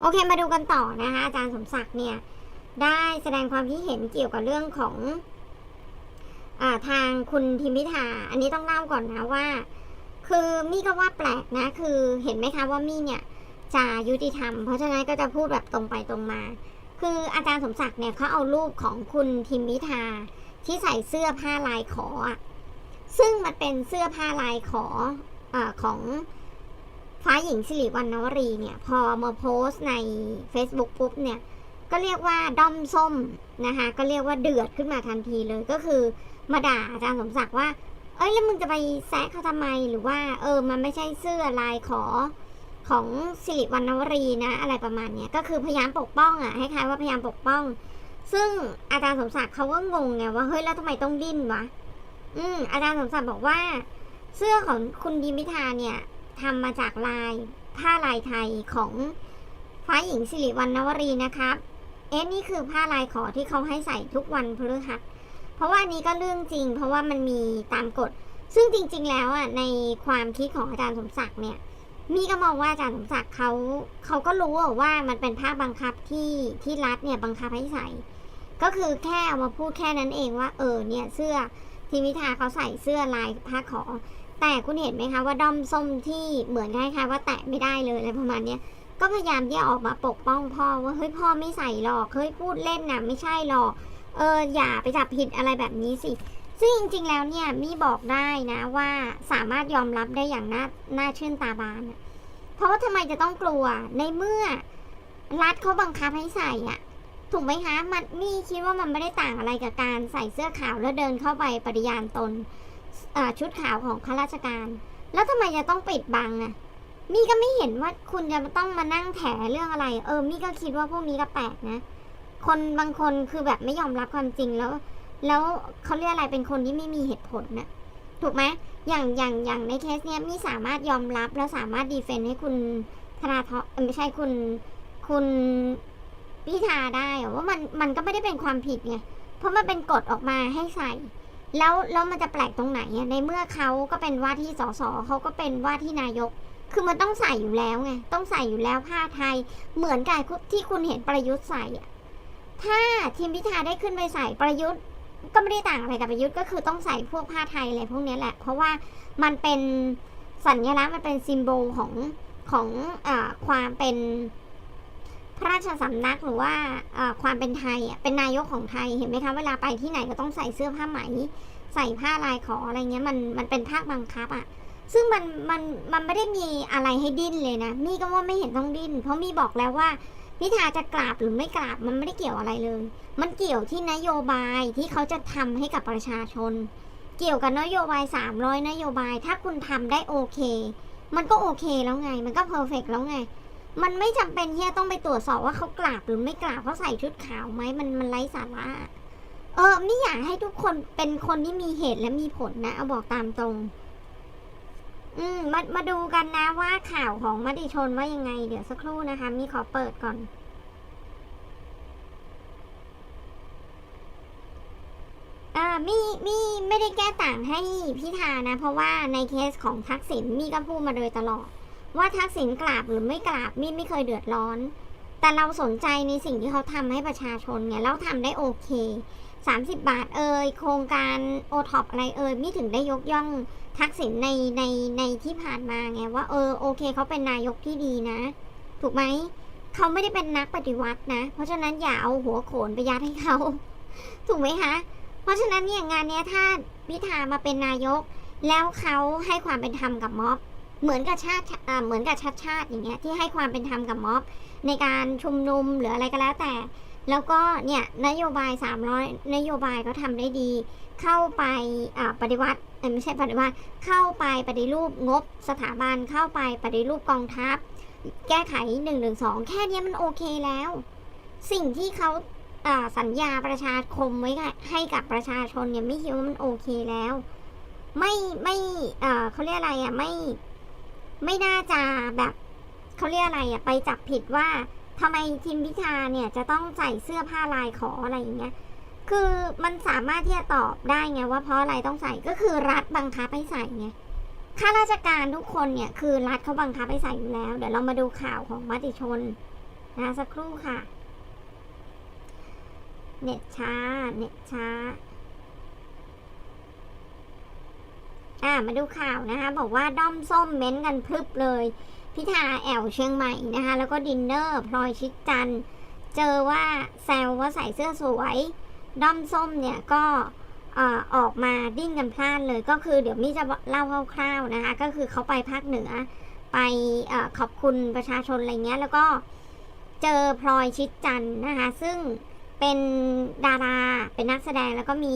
โอเคมาดูกันต่อนะคะอาจารย์สมศักดิ์เนี่ยได้แสดงความคิดเห็นเกี่ยวกับเรื่องของอทางคุณทิมพิธา อันนี้ต้องเล่าก่อนนะว่า คือมี่ก็ว่าแปลกนะ คือเห็นไหมคะว่ามี่เนี่ยจะยุติธรรม เพราะฉะนั้นก็จะพูดแบบตรงไปตรงมา คืออาจารย์สมศักดิ์เนี่ยเขาเอารูปของคุณทิมพิธาที่ใส่เสื้อผ้าลายขอ ซึ่งมันเป็นเสื้อผ้าลายขออของ ฟ้าหญิงสิริวัณณวรีเนี่ย พอมาโพสต์ใน Facebook ปุ๊บเนี่ย ก็เรียกว่าด้อมส้มนะคะ ก็เรียกว่าเดือดขึ้นมาทันทีเลยก็คือมาด่าอาจารย์สมศักดิ์ว่า เอ้ยแล้วมึงจะไปแซะเขาทำไมหรือว่าเออมันไม่ใช่เสื้อลายขอของสิริวัณณวรีนะ อะไรประมาณเนี้ยก็คือพยายามปกป้องอะให้คล้ายๆว่าพยายามปกป้อง ซึ่งอาจารย์สมศักดิ์เขาก็งงไงว่าเฮ้ยแล้วทำไมต้องดิ้นวะอืมอาจารย์สมศักดิ์บอกว่า เสื้อของคุณดิมิทาเนี่ย ทำมาจากลายผ้าลายไทยของฟ้าหญิงสิริวัณณวรีนะครับ เอ๊ะนี่คือผ้าลายขอที่เขาให้ใส่ทุกวันพฤหัสเพราะว่านี้ก็เรื่องจริง เพราะว่ามันมีตามกฎ ซึ่งจริง ๆ แล้วอะในความคิดของอาจารย์สมศักดิ์เนี่ย มีก็มองว่าอาจารย์สมศักดิ์เขาเขาก็รู้ว่ามันเป็นภาบังคับที่ที่รัฐเนี่ยบังคับให้ใส่ ก็คือแค่เอามาพูดแค่นั้นเองว่าเออเนี่ยเสื้อทีมิทาเขาใส่เสื้อลายผ้าขอ แต่คุณเห็นไหมคะว่าด้อมส้มที่เหมือนคล้ายๆว่าแตะไม่ได้เลยอะไรประมาณเนี้ยก็พยายามที่จะออกมาปกป้องพ่อว่าเฮ้ยพ่อไม่ใส่หรอกเฮ้ยพูดเล่นนะไม่ใช่หรอกเอออย่าไปจับผิดอะไรแบบนี้สิซึ่งจริงๆแล้วเนี่ยมี่บอกได้นะว่าสามารถยอมรับได้อย่างน่าน่าชื่นตาบาน เพราะว่าทำไมจะต้องกลัวในเมื่อรัฐเขาบังคับให้ใส่อะถูกไหมคะ มันมี่คิดว่ามันไม่ได้ต่างอะไรกับการใส่เสื้อขาวแล้วเดินเข้าไปปฏิญาณตน ชุดขาวของข้าราชการ แล้วทำไมจะต้องปิดบังอะมี่ก็ไม่เห็นว่าคุณจะต้องมานั่งแถเรื่องอะไร เออมี่ก็คิดว่าพวกนี้ก็แปลกนะ คนบางคนคือแบบไม่ยอมรับความจริงแล้ว แล้วเขาเรียกอะไรเป็นคนที่ไม่มีเหตุผลนะถูกไหมอย่างอย่างอย่างในเคสเนี้ยมี่สามารถยอมรับแล้วสามารถดีเฟนต์ให้คุณธนาธรเอ่อไม่ใช่คุณคุณพิธาได้อว่ามันมันก็ไม่ได้เป็นความผิดไงเพราะมันเป็นกฎออกมาให้ใส่ แล้วแล้วมันจะแปลกตรงไหนอะในเมื่อเขาก็เป็นว่าที่สสเขาก็เป็นว่าที่นายก คือมันต้องใส่อยู่แล้วไงต้องใส่อยู่แล้วผ้าไทย เหมือนกับที่คุณเห็นประยุทธ์ใส่อะถ้าทีมพิธาได้ขึ้นไปใส่ประยุทธ์ก็ไม่ได้ต่างอะไรกับประยุทธ์ก็คือต้องใส่พวกผ้าไทยอะไรพวกนี้แหละ เพราะว่ามันเป็นสัญลักษณ์มันเป็นซิมโบลของของอความเป็น พระราชสำนักหรือว่าความเป็นไทยอะเป็นนายกของไทยเห็นไหมคะเวลาไปที่ไหนก็ต้องใส่เสื้อผ้าไหม ใส่ผ้าลายขออะไรเงี้ยมันมันเป็นภาคบังคับอะซึ่งมันมันมันไม่ได้มีอะไรให้ดิ้นเลยนะมี่ก็ว่าไม่เห็นต้องดิ้น เพราะมี่บอกแล้วว่าพิธาจะกราบหรือไม่กราบมันไม่ได้เกี่ยวอะไรเลย มันเกี่ยวที่นโยบายที่เขาจะทำให้กับประชาชน เกี่ยวกับนโยบาย 300 นโยบาย ถ้าคุณทำได้โอเค มันก็โอเคแล้วไง มันก็เพอร์เฟกแล้วไง มันไม่จำเป็นที่จะต้องไปตรวจสอบว่าเขากราบหรือไม่กราบเขาใส่ชุดขาวไหมมันมันไร้สาระเออไม่อยากให้ทุกคนเป็นคนที่มีเหตุและมีผลนะเอาบอกตามตรง อืมมามาดูกันนะว่าข่าวของมติชนว่ายังไง เดี๋ยวสักครู่นะคะ มีขอเปิดก่อนอ่ามี่มี่ไม่ได้แก้ต่างให้พิธานะ เพราะว่าในเคสของทักษิณมี่ก็พูดมาโดยตลอด ว่าทักษิณกราบหรือไม่กราบมี่ไม่เคยเดือดร้อน แต่เราสนใจในสิ่งที่เขาทำให้ประชาชนไงแล้วทำได้โอเค 30 บาทเอ่ยโครงการโอท็อปอะไรเอ่ยมีถึงได้ยกย่องทักษิณในในในที่ผ่านมาไงว่าเออโอเคเขาเป็นนายกที่ดีนะ ถูกไหมเขาไม่ได้เป็นนักปฏิวัตินะ เพราะฉะนั้นอย่าเอาหัวโขนไปยัดให้เขาถูกไหมคะเพราะฉะนั้นเนี่ยงานเนี้ยถ้าพิธามาเป็นนายก แล้วเขาให้ความเป็นธรรมกับม็อบ เหมือนกับชาติเหมือนกับชาติชาติอย่างเงี้ยที่ให้ความเป็นธรรมกับม็อบ ในการชุมนุมหรืออะไรก็แล้วแต่ แล้วก็เนี่ยนโยบาย 300 นโยบายเขาทำได้ดี เข้าไปปฏิวัติไม่ใช่ปฏิวัติเข้าไปปฏิรูปงบสถาบันเข้าไปปฏิรูปกองทัพ แก้ไข1นึแค่เนี้มันโอเคแล้ว สิ่งที่เขาสัญญาประชาคมไว้ให้กับประชาชนเนี่ยไม่คิดว่ามันโอเคแล้ว ไม่ไม่เขาเรียกอะไรอะไม่ ไม่น่าจะแบบเขาเรียกอะไรอะไปจับผิดว่าทำไมทีมพิธาเนี่ยจะต้องใส่เสื้อผ้าลายขออะไรอย่างเงี้ย คือมันสามารถที่จะตอบได้ไงว่าเพราะอะไรต้องใส่ก็คือรัฐบังคับให้ใส่ไงข้าราชการทุกคนเนี่ยคือรัฐเขาบังคับให้ใส่อยู่แล้ว เดี๋ยวเรามาดูข่าวของมติชนนะสักครู่ค่ะ เน็ตช้า เน็ตช้า อ่ามาดูข่าวนะคะ บอกว่าด้อมส้มเม้นต์กันพลึบเลย พิธาแอวเชียงใหม่นะคะ แล้วก็ดินเนอร์พลอยชิดจัน เจอว่าแซวว่าใส่เสื้อสวย ด้อมส้มเนี่ยก็ออกมาดิ้นกันพลานเลยก็คือเดี๋ยวมี่จะเล่าคร่าวๆนะคะ ก็คือเขาไปภาคเหนือ ไปอขอบคุณประชาชนอะไรเงี้ย แล้วก็เจอพลอยชิดจันนะคะ ซึ่งเป็นดาราเป็นนักแสดงแล้วก็มี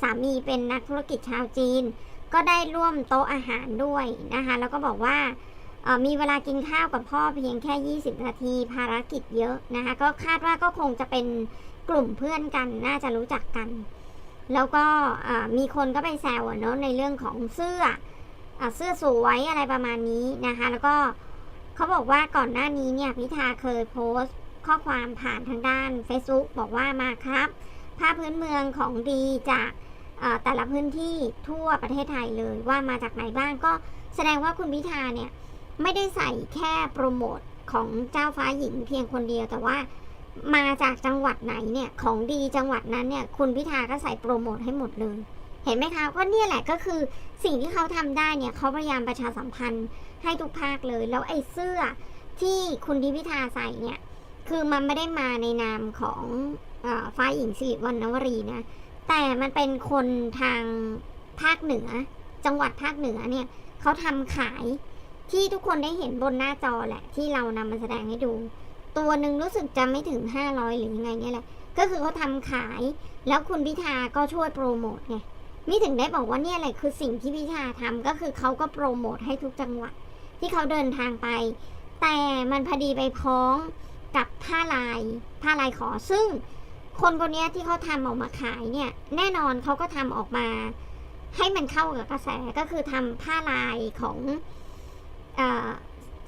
สามีเป็นนักธุรกิจชาวจีน ก็ได้ร่วมโต๊ะอาหารด้วยนะคะ แล้วก็บอกว่ามีเวลากินข้าวกับพ่อเพียงแค่ 20 นาทีภารกิจเยอะนะคะ ก็คาดว่าก็คงจะเป็นกลุ่มเพื่อนกันน่าจะรู้จักกัน แล้วก็มีคนก็ไปแซวเนาะในเรื่องของเสื้ออเสื้อสวยอะไรประมาณนี้นะคะ แล้วก็เขาบอกว่าก่อนหน้านี้เนี่ยพิธาเคยโพสต์ข้อความผ่านทางด้าน Facebook บอกว่ามาครับ ภาพพื้นเมืองของดีจาก แต่ละพื้นที่ทั่วประเทศไทยเลยว่ามาจากไหนบ้างก็แสดงว่าคุณพิธาเนี่ยไม่ได้ใส่แค่โปรโมทของเจ้าฟ้าหญิงเพียงคนเดียวแต่ว่ามาจากจังหวัดไหนเนี่ยของดีจังหวัดนั้นเนี่ยคุณพิธาก็ใส่โปรโมทให้หมดเลยเห็นไหมคะก็เนี่ยแหละก็คือสิ่งที่เขาทำได้เนี่ยเขาพยายามประชาสัมพันธ์ให้ทุกภาคเลย แล้วไอ้เสื้อที่คุณทิพิธาใส่เนี่ยคือมันไม่ได้มาในนามของออฟ้าหญิงสิริวัณณวรีนะ แต่มันเป็นคนทางภาคเหนือ จังหวัดภาคเหนือเนี่ยเขาทำขายที่ทุกคนได้เห็นบนหน้าจอแหละ ที่เรานำมาแสดงให้ดู ตัวหนึ่งรู้สึกจะไม่ถึง 500 หรือยังไงเนี่ยแหละ ก็คือเขาทำขาย แล้วคุณพิธาก็ช่วยโปรโมทไงมิถึงได้บอกว่าเนี่ยแหละคือสิ่งที่พิธาทำก็คือเขาก็โปรโมทให้ทุกจังหวัดที่เขาเดินทางไป แต่มันพอดีไปพ้องกับผ้าลายผ้าลายขอซึ่ง คนคนนี้ที่เขาทำออกมาขายเนี่ย แน่นอนเขาก็ทำออกมา ให้มันเข้ากับกระแสก็คือทำผ้าลายของ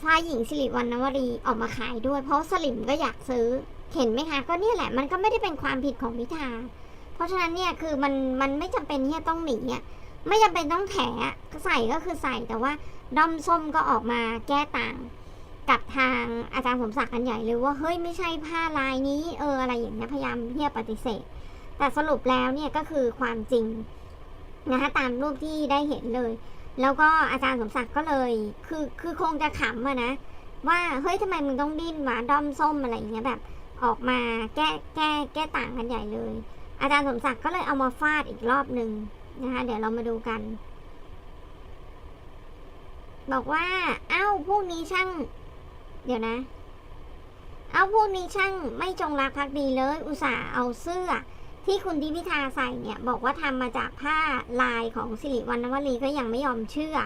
ผ้าหญิงสิริวัณณวรีออกมาขายด้วย เพราะสลิมก็อยากซื้อ เห็นไหมคะ ก็เนี่ยแหละ มันก็ไม่ได้เป็นความผิดของพิธา เพราะฉะนั้นเนี่ยคือมันมันไม่จำเป็นที่จะต้องหนีอะไม่จำเป็นต้องแถใส่ก็คือใส่แต่ว่าด้อมส้มก็ออกมาแก้ต่าง กับทางอาจารย์สมศักดิ์กันใหญ่เลยว่าเฮ้ยไม่ใช่ผ้าลายนี้เอออะไรอย่างเงี้ยพยายามที่จะปฏิเสธ แต่สรุปแล้วเนี่ยก็คือความจริงนะคะตามรูปที่ได้เห็นเลย แล้วก็อาจารย์สมศักดิ์ก็เลย คือคือคงจะขำอะนะ ว่าเฮ้ยทำไมมึงต้องดิ้นวะด้อมส้มอะไรอย่างเงี้ยแบบ ออกมาแก้แก้แก้ต่างกันใหญ่เลย อาจารย์สมศักดิ์ก็เลยเอามาฟาดอีกรอบหนึ่งนะคะเดี๋ยวเรามาดูกัน บอกว่า เอ้าพวกนี้ช่าง เดี๋ยวนะ เอาพวกนี้ช่างไม่จงรักภักดีเลย อุตส่าห์เอาเสื้อ ที่คุณดิพิธาใส่เนี่ย บอกว่าทำมาจากผ้าลายของสิริวัณณวลีก็ยังไม่ยอมเชื่อ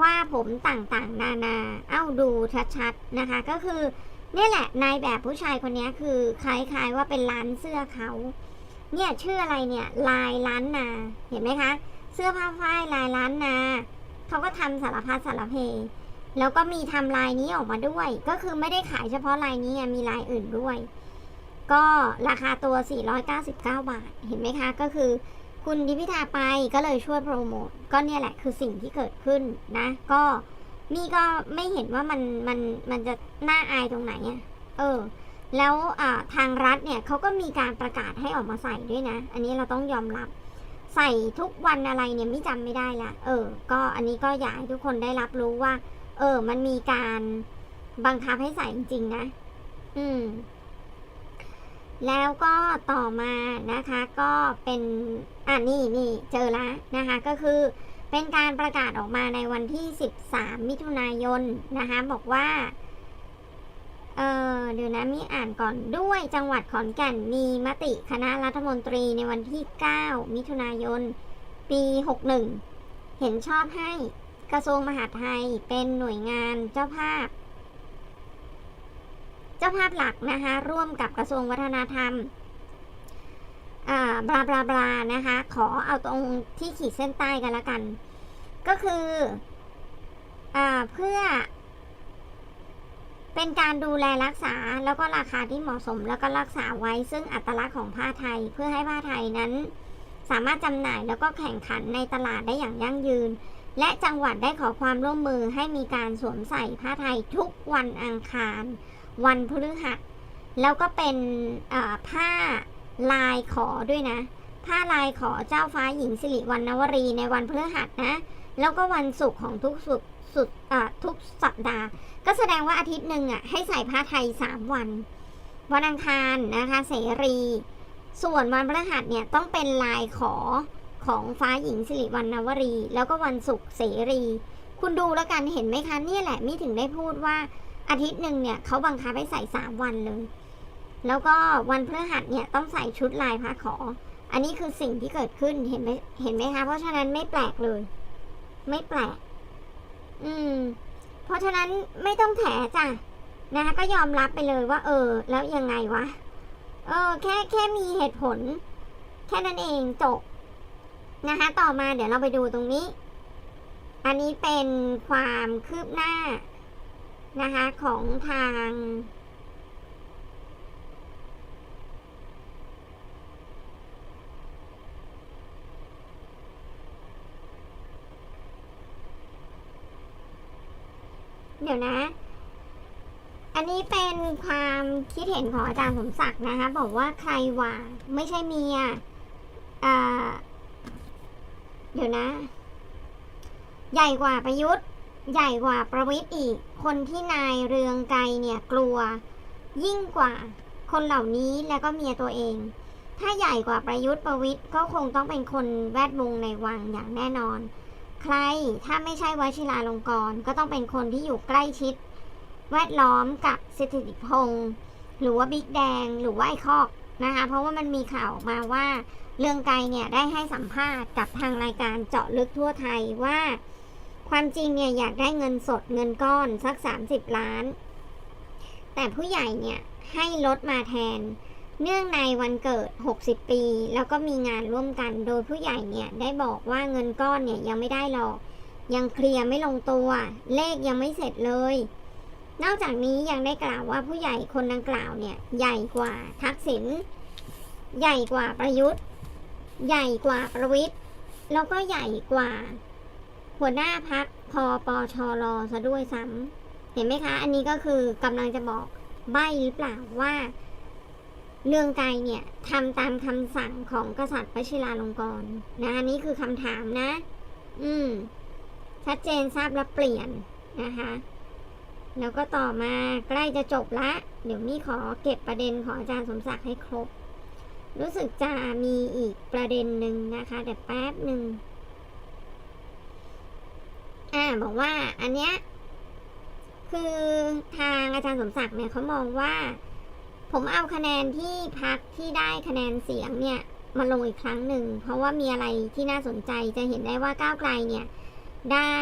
ว่าผมต่างๆ นานา เอ้าดูชัดๆนะคะ ก็คือเนี่ยแหละนายแบบผู้ชายคนนี้คือคล้ายๆว่าเป็นร้านเสื้อเขาเนี่ยชื่ออะไรเนี่ยลายล้านนา เห็นไหมคะ เสื้อผ้าฝ้ายลายล้านนาเขาก็ทำสารพัดสารเพ แล้วก็มีทำลายนี้ออกมาด้วย ก็คือไม่ได้ขายเฉพาะลายนี้มีลายอื่นด้วย ก็ราคาตัว 499 บาท เห็นไหมคะ ก็คือคุณดิพิธาไปก็เลยช่วยโปรโมท ก็เนี่ยแหละคือสิ่งที่เกิดขึ้นนะ ก็มี่ก็ไม่เห็นว่ามันมันมันจะน่าอายตรงไหนอะเออ แล้วทางรัฐเนี่ยเขาก็มีการประกาศให้ออกมาใส่ด้วยนะ อันนี้เราต้องยอมรับใส่ทุกวันอะไรเนี่ยไม่จำไม่ได้ละ เออ ก็อันนี้ก็อยากให้ทุกคนได้รับรู้ว่า เออ มันมีการบังคับให้ใส่จริง ๆ นะ อืม แล้วก็ต่อมานะคะ ก็เป็นอ่านี่นี่เจอล้วนะคะ ก็คือเป็นการประกาศออกมาในวันที่ 13 มิถุนายนนะคะ บอกว่า เออเดี๋ยวนะมีอ่านก่อนด้วยจังหวัดขอนแก่นมีมติคณะรัฐมนตรีในวันที่ 9 มิถุนายน ปี 61 เห็นชอบให้ กระทรวงมหาดไทยเป็นหน่วยงานเจ้าภาพ เจ้าภาพหลักนะคะร่วมกับกระทรวงวัฒนธรรมบลาบลาบลานะคะ ขอเอาตรงที่ขีดเส้นใต้กันละกัน ก็คืออเพื่อ เป็นการดูแลรักษาแล้วก็ราคาที่เหมาะสมแล้วก็รักษาไว้ซึ่งอัตลักษณ์ของผ้าไทย เพื่อให้ผ้าไทยนั้น สามารถจำหน่ายแล้วก็แข่งขันในตลาดได้อย่างยั่งยืน และจังหวัดได้ขอความร่วมมือให้มีการสวมใส่ผ้าไทยทุกวันอังคาร วันพฤหัส แล้วก็เป็นผ้าลายขอด้วยนะ ผ้าลายขอเจ้าฟ้าหญิงสิริวัณณวรีในวันพฤหัสนะ แล้วก็วันศุกร์ของทุกสุดสุดทุกสัปดาห์ ก็แสดงว่าอาทิตย์หนึ่งอะให้ใส่ผ้าไทยสามวัน วันอังคารนะคะเสรี ส่วนวันพฤหัสเนี่ยต้องเป็นลายขอ ของฟ้าหญิงสิริวัณณวรี แล้วก็วันศุกร์เสรี คุณดูแล้วกันเห็นไหมคะเนี่ยแหละมิถึงได้พูดว่าอาทิตย์หนึ่งเนี่ยเขาบังคับให้ใส่สามวันเลย แล้วก็วันพฤหัสเนี่ยต้องใส่ชุดลายพระขอ อันนี้คือสิ่งที่เกิดขึ้นเห็นไหมเห็นไหมคะ เพราะฉะนั้นไม่แปลกเลย ไม่แปลก อืม เพราะฉะนั้นไม่ต้องแถจ้ะนะคะก็ยอมรับไปเลยว่า เออ แล้วยังไงวะ เออ แค่แค่มีเหตุผล แค่นั้นเองจบ นะคะ ต่อมาเดี๋ยวเราไปดูตรงนี้ อันนี้เป็นความคืบหน้านะคะ ของทางเดี๋ยวนะ อันนี้เป็นความคิดเห็นของอาจารย์สมศักดิ์นะคะ บอกว่าใครว่าไม่ใช่เมียอ่า เดี๋ยวนะ ใหญ่กว่าประยุทธ์ ใหญ่กว่าประวิทย์อีก คนที่นายเรืองไกรเนี่ยกลัว ยิ่งกว่าคนเหล่านี้แล้วก็เมียตัวเอง ถ้าใหญ่กว่าประยุทธ์ประวิทย์ก็คงต้องเป็นคนแวดวงในวังอย่างแน่นอน ใครถ้าไม่ใช่วชิราลงกรณ์ก็ต้องเป็นคนที่อยู่ใกล้ชิด แวดล้อมกับสิทธิพงศ์หรือว่าบิ๊กแดงหรือว่าไอ้คอกนะคะเพราะว่ามันมีข่าวออกมาว่า เรืองไกรเนี่ยได้ให้สัมภาษณ์กับทางรายการเจาะลึกทั่วไทยว่า ความจริงเนี่ยอยากได้เงินสดเงินก้อนสัก 30 ล้าน แต่ผู้ใหญ่เนี่ยให้ลดมาแทน เนื่องในวันเกิด 60 ปี แล้วก็มีงานร่วมกันโดยผู้ใหญ่เนี่ยได้บอกว่าเงินก้อนเนี่ยยังไม่ได้หรอก ยังเคลียร์ไม่ลงตัว เลขยังไม่เสร็จเลยนอกจากนี้ยังได้กล่าวว่าผู้ใหญ่คนดังกล่าวเนี่ย ใหญ่กว่าทักษิณใหญ่กว่าประยุทธ์ ใหญ่กว่าประวิทย์แล้วก็ใหญ่กว่า หัวหน้าพักพอปชรซะด้วยซ้ำเห็นไหมคะ อันนี้ก็คือกำลังจะบอกใบ้หรือเปล่าว่าเรื่องไกรเนี่ยทำตามคำสั่งของกษัตริย์วชิราลงกรณ์นะอันนี้คือคำถามนะ อืม ชัดเจนทราบและเปลี่ยนนะคะ แล้วก็ต่อมาใกล้จะจบละ เดี๋ยวมี่ขอเก็บประเด็นของอาจารย์สมศักดิ์ให้ครบ รู้สึกจะมีอีกประเด็นหนึ่งนะคะแต่แป๊บหนึ่งอ่าบอกว่าอันเนี้ยคือทางอาจารย์สมศักดิ์เนี่ยเขามองว่า ผมเอาคะแนนที่พักที่ได้คะแนนเสียงเนี่ยมาลงอีกครั้งหนึ่ง เพราะว่ามีอะไรที่น่าสนใจจะเห็นได้ว่าก้าวไกลเนี่ย ได้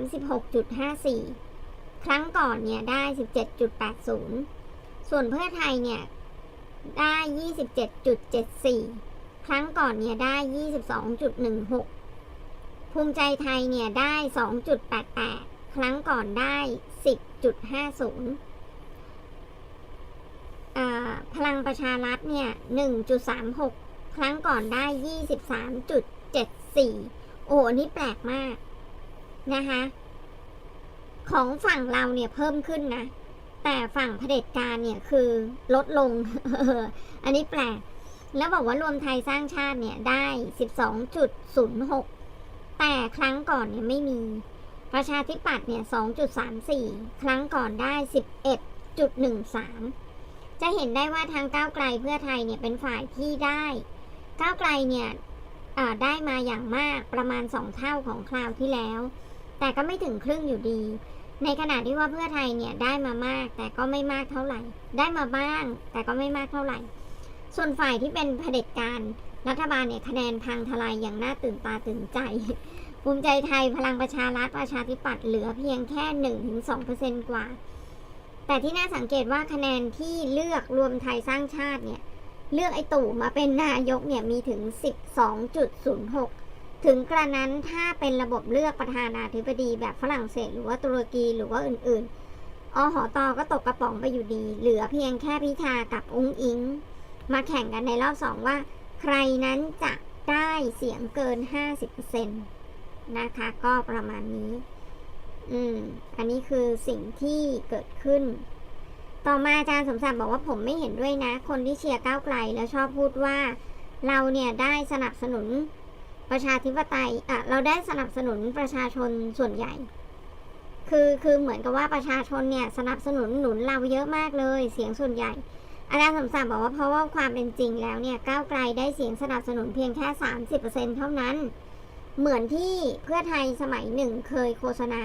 36.54 ครั้งก่อนเนี่ยได้ 17.80 ส่วนเพื่อไทยเนี่ย ได้ 27.74 ครั้งก่อนเนี่ยได้ 22.16 ภูมิใจไทยเนี่ยได้ 2.88 ครั้งก่อนได้ 10.50อ่าพลังประชารัฐเนี่ย 1.36 ครั้งก่อนได้ 23.74 โอ้นนี้แปลกมากนะคะ ของฝั่งเราเนี่ยเพิ่มขึ้นนะ แต่ฝั่งเผด็จการเนี่ยคือลดลง อันนี้แปลก แล้วบอกว่ารวมไทยสร้างชาติเนี่ยได้ 12.06 แต่ครั้งก่อนเนี่ยไม่มี ประชาธิปัตย์เนี่ย 2.34 ครั้งก่อนได้ 11.13 จะเห็นได้ว่าทางก้าวไกลเพื่อไทยเนี่ยเป็นฝ่ายที่ได้ ก้าวไกลเนี่ยได้มาอย่างมากประมาณ 2 เท่าของคราวที่แล้ว แต่ก็ไม่ถึงครึ่งอยู่ดี ในขณะที่ว่าเพื่อไทยเนี่ยได้มามาก แต่ก็ไม่มากเท่าไหร่ ได้มาบ้าง แต่ก็ไม่มากเท่าไหร่ ส่วนฝ่ายที่เป็นเผด็จการรัฐบาลเนี่ยคะแนนพังทลายอย่างน่าตื่นตาตื่นใจ ภูมิใจไทยพลังประชารัฐประชาธิปัตย์เหลือเพียงแค่หนึ่งถึงสองเปอร์เซนกว่า แต่ที่น่าสังเกตว่าคะแนนที่เลือกรวมไทยสร้างชาติเนี่ยเลือกไอ้ตู่มาเป็นนายกเนี่ยมีถึง 12.06 ถึงกระนั้นถ้าเป็นระบบเลือกประธานาธิบดีแบบฝรั่งเศส หรือว่าตุรกีหรือว่าอื่นๆอหอตอก็ตกกระป๋องไปอยู่ดี เหลือเพียงแค่พิธากับอุ้งอิง มาแข่งกันในรอบสองว่า ใครนั้นจะได้เสียงเกิน 50%นะคะ ก็ประมาณนี้ อืม อันนี้คือสิ่งที่เกิดขึ้น ต่อมาอาจารย์สมศักดิ์บอกว่าผมไม่เห็นด้วยนะ คนที่เชียร์ก้าวไกลแล้วชอบพูดว่า เราเนี่ยได้สนับสนุน ประชาธิปไตยอะเราได้สนับสนุนประชาชนส่วนใหญ่ คือคือเหมือนกับว่าประชาชนเนี่ยสนับสนุนหนุนเราเยอะมากเลย เสียงส่วนใหญ่ อาจารย์สมศักดิ์บอกว่าเพราะว่าความเป็นจริงแล้วเนี่ยก้าวไกลได้เสียงสนับสนุนเพียงแค่ 30%เท่านั้น เหมือนที่เพื่อไทยสมัยหนึ่งเคยโฆษณา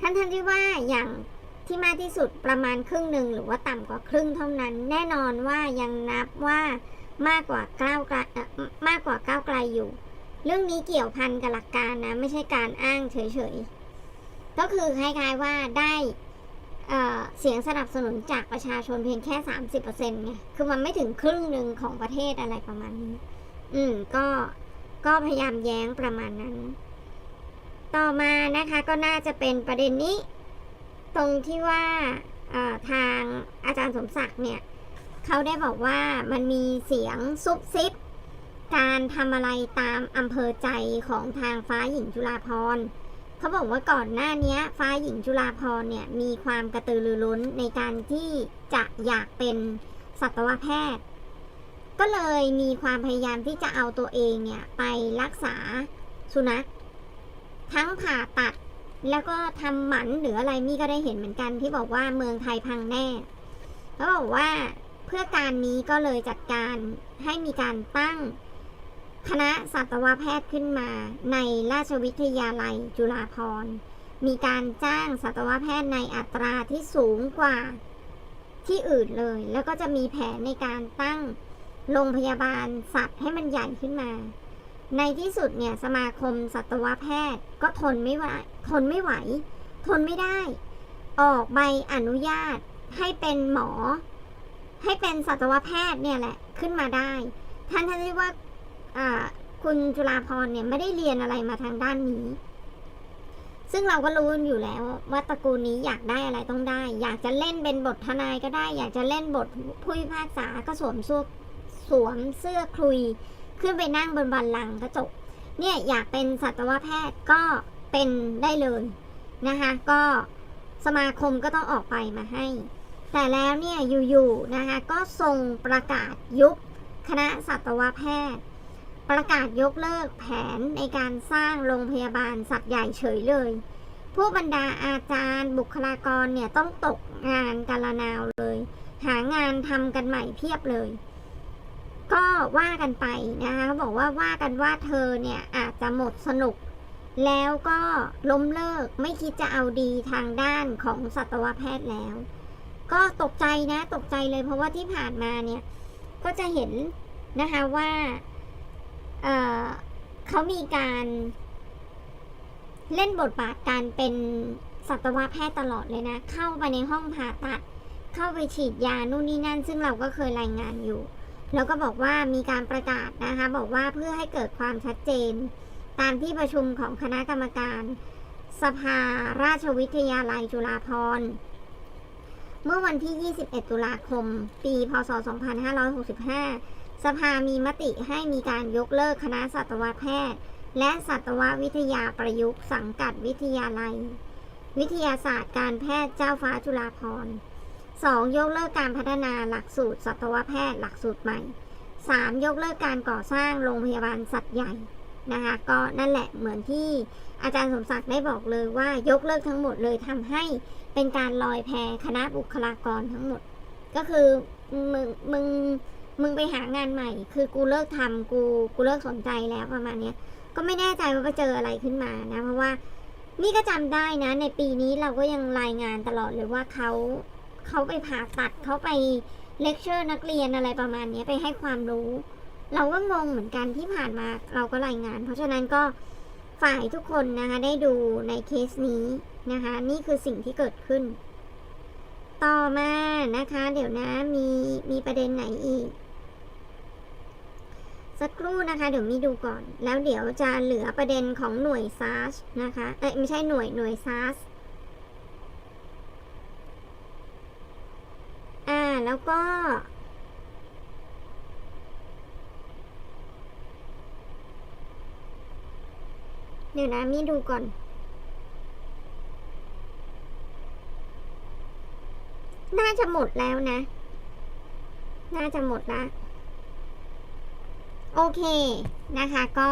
ท่านท่านที่ว่าอย่างที่มากที่สุดประมาณครึ่งหนึ่งหรือว่าต่ำกว่าครึ่งเท่านั้น แน่นอนว่ายังนับว่า มากกว่าก้าวไกลมากกว่าก้าวไกลอยู่ เรื่องนี้เกี่ยวพันกับหลักการนะ ไม่ใช่การอ้างเฉยๆ ก็คือคล้ายๆว่าได้เเสียงสนับสนุนจากประชาชนเพียงแค่ 30%ไง คือมันไม่ถึงครึ่งหนึ่งของประเทศอะไรประมาณนี้ อืม ก็ ก็พยายามแย้งประมาณนั้น ต่อมานะคะก็น่าจะเป็นประเด็นนี้ ตรงที่ว่าทางอาจารย์สมศักดิ์เนี่ย เขาได้บอกว่ามันมีเสียงซุบซิบ การทำอะไรตามอำเภอใจของทางฟ้าหญิงจุฬาภรเขาบอกว่าก่อนหน้านี้ฟ้าหญิงจุฬาภรเนี่ยมีความกระตือรือร้นในการที่จะอยากเป็นสัตวแพทย์ ก็เลยมีความพยายามที่จะเอาตัวเองเนี่ยไปรักษาสุนัขทั้งผ่าตัดแล้วก็ทำหมันหรืออะไรมี่ก็ได้เห็นเหมือนกันที่บอกว่าเมืองไทยพังแน่เขาบอกว่า เพื่อการนี้ก็เลยจัดการให้มีการตั้งคณะสัตวแพทย์ขึ้นมาในราชวิทยาลัยจุฬาภรณ์มีการจ้างสัตวแพทย์ในอัตราที่สูงกว่าที่อื่นเลย แล้วก็จะมีแผนในการตั้งโรงพยาบาลสัตว์ให้มันใหญ่ขึ้นมา ในที่สุดเนี่ยสมาคมสัตวแพทย์ก็ทนไม่ไหวทนไม่ไหว ทนไม่ได้ ออกใบอนุญาตให้เป็นหมอ ให้เป็นสัตวแพทย์เนี่ยแหละขึ้นมาได้ ท่านท่านที่ว่าคุณจุฬาพรเนี่ยไม่ได้เรียนอะไรมาทางด้านนี้ ซึ่งเราก็รู้อยู่แล้วว่าตระกูลนี้อยากได้อะไรต้องได้ อยากจะเล่นเป็นบททนายก็ได้ อยากจะเล่นบทผู้พิพากษาก็สวมเสื้อสวมเสื้อคลุย ขึ้นไปนั่งบนบัลลังก์กระจกเนี่ยอยากเป็นสัตวแพทย์ก็เป็นได้เลยนะคะ ก็สมาคมก็ต้องออกไปมาให้ แต่แล้วเนี่ยอยู่ๆนะคะก็ส่งประกาศยุบคณะสัตวแพทย์ ประกาศยกเลิกแผนในการสร้างโรงพยาบาลสัตว์ใหญ่เฉยเลย ผู้บรรดาอาจารย์บุคลากรเนี่ยต้องตกงานกันละนาวเลย หางานทำกันใหม่เพียบเลย ก็ว่ากันไปนะคะเขาบอกว่าว่ากันว่าเธอเนี่ยอาจจะหมดสนุก แล้วก็ล้มเลิกไม่คิดจะเอาดีทางด้านของสัตวแพทย์แล้ว ก็ตกใจนะตกใจเลยเพราะว่าที่ผ่านมาเนี่ย ก็จะเห็นนะคะว่าเเขามีการเล่นบทบาทการเป็นสัตวแพทย์ตลอดเลยนะ เข้าไปในห้องผ่าตัด เข้าไปฉีดยานู่นนี่นั่น ซึ่งเราก็เคยรายงานอยู่ แล้วก็บอกว่ามีการประกาศนะคะ บอกว่าเพื่อให้เกิดความชัดเจน ตามที่ประชุมของคณะกรรมการ สภาราชวิทยาลัยจุฬาภรณ์ เมื่อวันที่ 21 ตุลาคม ปี พศ 2565 สภามีมติให้มีการยกเลิกคณะสัตวแพทย์ และสัตววิทยาประยุกต์สังกัดวิทยาลัย วิทยาศาสตร์การแพทย์เจ้าฟ้าจุฬาภรณ์ 2. ยกเลิกการพัฒนาหลักสูตรสัตวแพทย์หลักสูตรใหม่ 3. ยกเลิกการก่อสร้างโรงพยาบาลสัตว์ใหญ่ นะคะ ก็นั่นแหละเหมือนที่อาจารย์สมศักดิ์ได้บอกเลยว่ายกเลิกทั้งหมดเลยทำให้เป็นการลอยแพคณะบุคลากรทั้งหมด ก็คือมึงมึงมึงไปหางานใหม่ คือกูเลิกทำกูกูเลิกสนใจแล้วประมาณเนี้ยก็ไม่แน่ใจว่าไปเจออะไรขึ้นมานะ เพราะว่านี่ก็จำได้นะ ในปีนี้เราก็ยังรายงานตลอดเลยว่าเขาเขาไปผ่าตัดเขาไปเลคเชอร์นักเรียนอะไรประมาณนี้ไปให้ความรู้ เราก็งงเหมือนกันที่ผ่านมาเราก็รายงาน เพราะฉะนั้นก็ฝ่ายทุกคนนะคะได้ดูในเคสนี้นะคะ นี่คือสิ่งที่เกิดขึ้น ต่อมานะคะ เดี๋ยวนะมีมีประเด็นไหนอีก สักครู่นะคะ เดี๋ยวมีดูก่อน แล้วเดี๋ยวจะเหลือประเด็นของหน่วยซาร์นะคะเอ้ยไม่ใช่หน่วยหน่วยซาร์อ่าแล้วก็ เดี๋ยวนะมีดูก่อน น่าจะหมดแล้วนะ น่าจะหมดละ โอเคนะคะก็